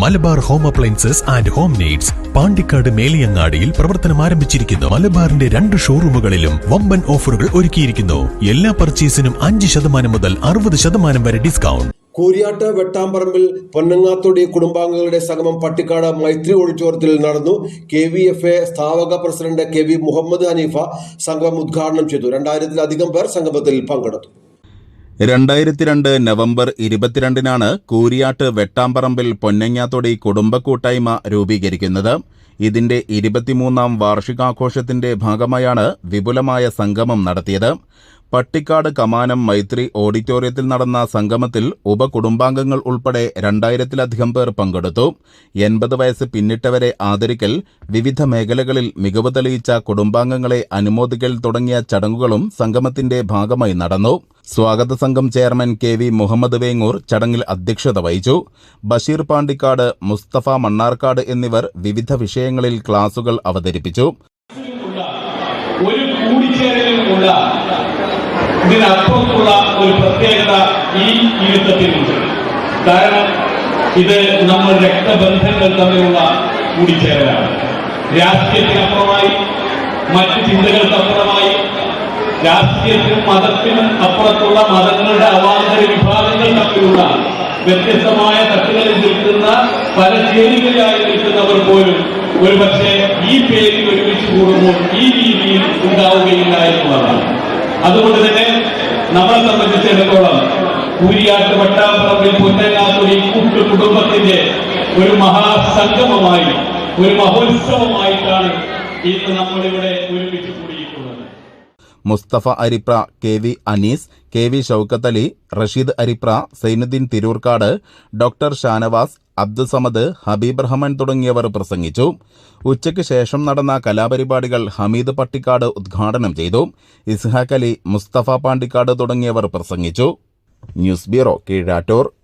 Malabar home appliances and home needs Pandikkad മേലിയങ്ങാടിയിൽ പ്രവർത്തനം ആരംഭിച്ചിരിക്കുന്നു. മലബാറിന്റെ രണ്ട് ഷോറൂമുകളിലും വമ്പൻ ഓഫറുകൾ ഒരുക്കിയിരിക്കുന്നു. എല്ലാ പർച്ചേസിനും അഞ്ച് ശതമാനം മുതൽ അറുപത് ശതമാനം വരെ ഡിസ്കൗണ്ട്. കൂരിയാട്ട് വെട്ടാമ്പറമ്പിൽ പൊന്നങ്ങാത്തൊടി കുടുംബാംഗങ്ങളുടെ സംഗമം പട്ടിക്കാട് മൈത്രി ഓഡിറ്റോറിയത്തിൽ നടന്നു. കെ വി എഫ് എ സ്ഥാപക president K V Muhammad Hanifa സംഗമം ഉദ്ഘാടനം ചെയ്തു. രണ്ടായിരത്തിലധികം പേർ സംഗമത്തിൽ പങ്കെടുത്തു. രണ്ടായിരത്തി രണ്ട് നവംബർ ഇരുപത്തിരണ്ടിനാണ് കൂരിയാട്ട് വെട്ടാമ്പറമ്പിൽ പൊന്നങ്ങാത്തൊടി കുടുംബ കൂട്ടായ്മ രൂപീകരിക്കുന്നത്. ഇതിന്റെ ഇരുപത്തിമൂന്നാം വാർഷികാഘോഷത്തിന്റെ ഭാഗമായാണ് വിപുലമായ സംഗമം നടത്തിയത്. പട്ടിക്കാട് കമാനം മൈത്രി ഓഡിറ്റോറിയത്തിൽ നടന്ന സംഗമത്തിൽ ഉപകുടുംബാംഗങ്ങൾ ഉൾപ്പെടെ രണ്ടായിരത്തിലധികം പേർ പങ്കെടുത്തു. എൺപത് വയസ്സ് പിന്നിട്ടവരെ ആദരിക്കൽ വിവിധ മേഖലകളിൽ മികവ് തെളിയിച്ച കുടുംബാംഗങ്ങളെ അനുമോദിക്കൽ തുടങ്ങിയ ചടങ്ങുകളും സംഗമത്തിന്റെ ഭാഗമായി നടന്നു. സ്വാഗത സംഘം chairman K V Muhammad Vengoor ചടങ്ങിൽ അധ്യക്ഷത വഹിച്ചു. ബഷീർ പാണ്ടിക്കാട് മുസ്തഫ മണ്ണാർക്കാട് എന്നിവർ വിവിധ വിഷയങ്ങളിൽ ക്ലാസുകൾ അവതരിപ്പിച്ചു. ഒരു കൂടിച്ചേരലിനുമുള്ള ഇതിനപ്പുറത്തുള്ള ഒരു പ്രത്യേകത ഈ ഇരുത്തത്തിനുണ്ട് കാരണം ഇത് നമ്മൾ രക്തബന്ധങ്ങൾ തമ്മിലുള്ള കൂടിച്ചേരലാണ്. രാഷ്ട്രീയത്തിനപ്പുറമായി മറ്റ് ചിന്തകൾക്കപ്പുറമായി രാഷ്ട്രീയത്തിനും മതത്തിനും അപ്പുറത്തുള്ള മതങ്ങളുടെ അവാന്തര വിഭാഗങ്ങൾ തമ്മിലുള്ള വ്യത്യസ്തമായ തട്ടുകളിൽ നിൽക്കുന്ന പല ചേരികളിലായി നിൽക്കുന്നവർ പോലും ഒരുപക്ഷെ ഈ പേരിൽ ഒരുമിച്ച് കൂടുമ്പോൾ ഈ രീതിയിൽ ഉണ്ടാവുകയില്ല എന്നുള്ളതാണ്. അതുകൊണ്ട് തന്നെ നമ്മളെ സംബന്ധിച്ചിടത്തോളം കൂരിയാട്ട് വട്ടാപ്പറമ്പിൽ പൊന്നങ്ങാത്തൊരു കൂട്ടു കുടുംബത്തിന്റെ ഒരു മഹാസംഗമമായി ഒരു മഹോത്സവമായിട്ടാണ് ഇന്ന് നമ്മളിവിടെ ഒരുമിച്ച് കൂടിയിട്ടുള്ളത് Musthafa Aripra K V Anees K V Shoukath Ali Rasheed Aripra Sainuddin Tirurkkad doctor Shanavas Abdussamad Habeeb Rahman തുടങ്ങിയവർ പ്രസംഗിച്ചു. ഉച്ചയ്ക്ക് ശേഷം നടന്ന കലാപരിപാടികൾ ഹമീദ് പട്ടിക്കാട് ഉദ്ഘാടനം ചെയ്തു. ഇസ്ഹാഖ് അലി മുസ്തഫ പാണ്ടിക്കാട് തുടങ്ങിയവർ പ്രസംഗിച്ചു. News bureau Keezhattoor.